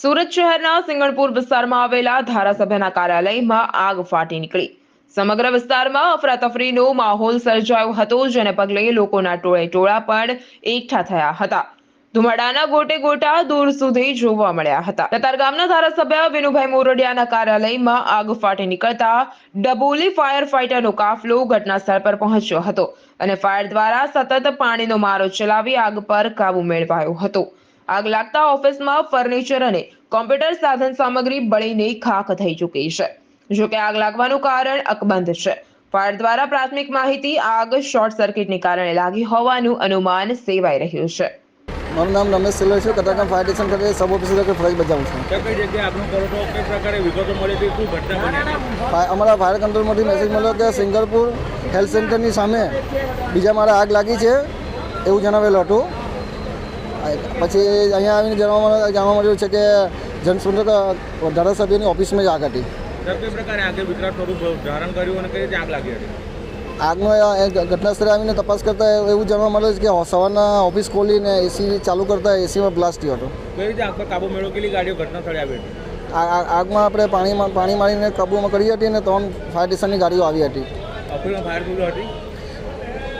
સુરત શહેરના સિંગણપુર વિસ્તારમાં આવેલા ધારાસભ્યના કાર્યાલયમાં આગ ફાટી નીકળી. સમગ્ર વિસ્તારમાં અફરાતફરીનો માહોલ સર્જાયો હતો, જેને પગલે લોકોના ટોળે ટોળા પણ એકઠા થયા હતા. ધુમાડાના ગોટે ગોટા દૂર સુધી જોવા મળ્યા હતા. કતારગામના ધારાસભ્ય વિનુભાઈ મોરડિયાના કાર્યાલયમાં આગ ફાટી નીકળતા ડબોલી ફાયર ફાઈટરનો કાફલો ઘટના સ્થળ પર પહોંચ્યો હતો અને ફાયર દ્વારા સતત પાણીનો મારો ચલાવી આગ પર કાબુ મેળવાયો હતો. આગ લાગતા ઓફિસમાં ફર્નિચર અને કોમ્પ્યુટર સાધન સામગ્રી બળીને ખાખ થઈ ચૂકી છે. જો કે આગ લાગવાનું કારણ અકબંધ છે. ફાયર દ્વારા પ્રાથમિક માહિતી આગ શોર્ટ સર્કિટને કારણે લાગી હોવાનું અનુમાન સેવાઈ રહ્યું છે. મારું નામ રમેશ સિલ્વર છે. કતારગામ ફાયર સ્ટેશન ખાતે સબ ઓફિસર તરીકે ફરજ બજાવું છું. કઈ કઈ જગ્યાએ આપનું કરો છો? કઈ પ્રકારે વિગતો મળી હતી? શું ઘટના બની અમારા ફાયર કંટ્રોલમાંથી મેસેજ મળ્યો કે સિંગલપુર હેલ્થ સેન્ટરની સામે બીજા મારા આગ લાગી છે. એવું જણાવેલું હતું. પછી અહીંયા આવીને જાણવા જાણવા મળ્યું છે કે જનસંપર્ક ધારાસભ્યની ઓફિસમાં જ આગ હતી? આગનો એ- એ ઘટના સ્થળે આવીને તપાસ કરતાં એવું જાણવા મળે છે કે સવારના ઓફિસ ખોલીને એસી ચાલુ કરતા એસીમાં બ્લાસ્ટ થયો હતો. કઈ રીતે આગ પર કાબુ મેળવો કેટલી ગાડીઓ ઘટનાસ્થળે આવી હતી? આગમાં આપણે પાણીમાં પાણી મારીને કાબૂમાં કરી હતી અને ત્રણ ફાયર સ્ટેશનની ગાડીઓ આવી હતી.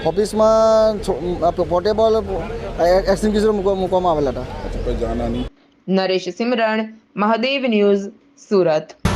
ઓફિસમાં ફાયર હતી ઓફિસમાં મૂકવામાં આવેલા હતા. નરેશ સિમરણ મહાદેવ ન્યૂઝ સુરત.